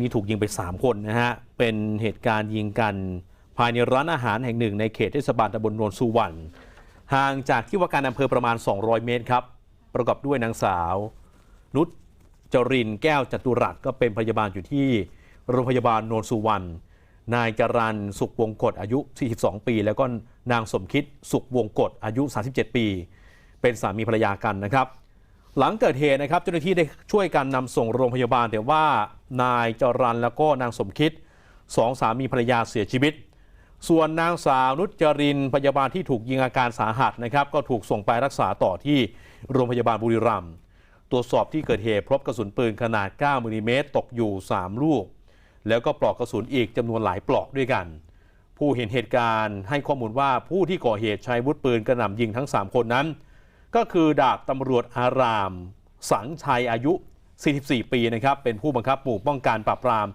นี่ถูกยิงไป 3 คนนะฮะ เป็นเหตุการณ์ยิงกัน ภายในร้านอาหารแห่งหนึ่งในเขตเทศบาลตำบลโนนสุวรรณ ห่างจากที่ว่าการอำเภอประมาณ 200 เมตรครับ ประกอบด้วยนางสาว นุชจรินแก้วจตุรัสก็เป็นพยาบาลอยู่ที่โรงพยาบาลโนนสุวรรณ นายจรันสุขวงกฎอายุ 42 ปี แล้วก็นางสมคิดสุขวงกฎอายุ 37 ปี เป็นสามีภรรยากันนะครับ หลังเกิดเหตุนะครับเจ้าหน้าที่ได้ช่วยกันนำส่งโรงพยาบาลแต่ว่า นายจรันแล้วก็นางสมคิดสองสามีภรรยาเสียชีวิต ส่วนนางสาวนุชจรินพยาบาลที่ถูกยิงอาการสาหัสนะครับ ก็ถูกส่งไปรักษาต่อที่โรงพยาบาลบุรีรัมย์ตรวจสอบที่เกิดเหตุพบกระสุนปืนขนาด 9มิลลิเมตรตกอยู่ 3 ลูก แล้วก็ปลอกกระสุนอีกจำนวนหลายปลอกด้วยกัน ผู้เห็นเหตุการณ์ให้ข้อมูลว่าผู้ที่ก่อเหตุใช้วุธปืนกระหน่ำยิงทั้ง 3 คนนั้น ก็คือดาบตำรวจอาราม สังชัยอายุ 44 ปีนะครับเป็นผู้บังคับหมู่ป้องกันปราบปราม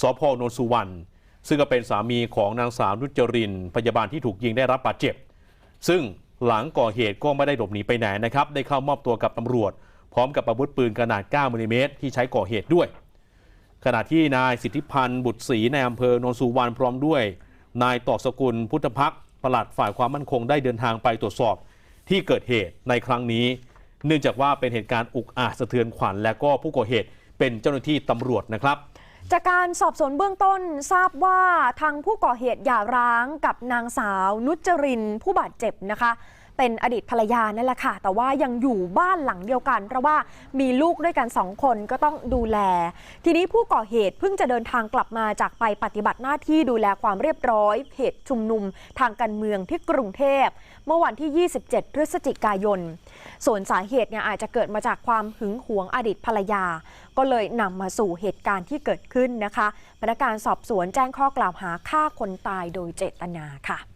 สพนนสุวรรณซึ่งก็เป็นสามีของนางสาวนุจริน พยาบาลที่ถูกยิงได้รับบาดเจ็บ ซึ่งหลังก่อเหตุก็ไม่ได้หลบหนีไปไหนนะครับ ได้เข้ามอบตัวกับตำรวจ พร้อมกับอาวุธปืนขนาด 9มิลลิเมตรที่ใช้ก่อเหตุด้วย ขณะที่นายสิทธิพันธ์บุตรศรีในอำเภอนนสุวรรณพร้อมด้วย นายตอกสกุลพุทธพักปลัดฝ่ายความมั่นคงได้เดินทางไปตรวจสอบที่เกิดเหตุในครั้งนี้ เนื่องจากว่าเป็นเหตุการณ์อุกอาจสะเทือนขวัญและก็ผู้ก่อเหตุเป็นเจ้าหน้าที่ตำรวจนะครับจากการสอบสวนเบื้องต้นทราบว่าทางผู้ก่อเหตุหย่าร้างกับนางสาวนุจรินผู้บาดเจ็บนะคะ เป็นอดีตภรรยานั่นแหละค่ะ แต่ว่ายังอยู่บ้านหลังเดียวกัน เพราะว่ามีลูกด้วยกันสองคนก็ต้องดูแล ทีนี้ผู้ก่อเหตุเพิ่งจะเดินทางกลับมาจากไปปฏิบัติหน้าที่ดูแลความเรียบร้อยเหตุชุมนุมทางการเมืองที่กรุงเทพ เมื่อวันที่ 27 พฤศจิกายน ส่วนสาเหตุเนี่ยอาจจะเกิดมาจากความหึงหวงอดีตภรรยา ก็เลยนำมาสู่เหตุการณ์ที่เกิดขึ้นนะคะพนักงานสอบสวนแจ้งข้อกล่าวหาฆ่าคนตายโดยเจตนาค่ะ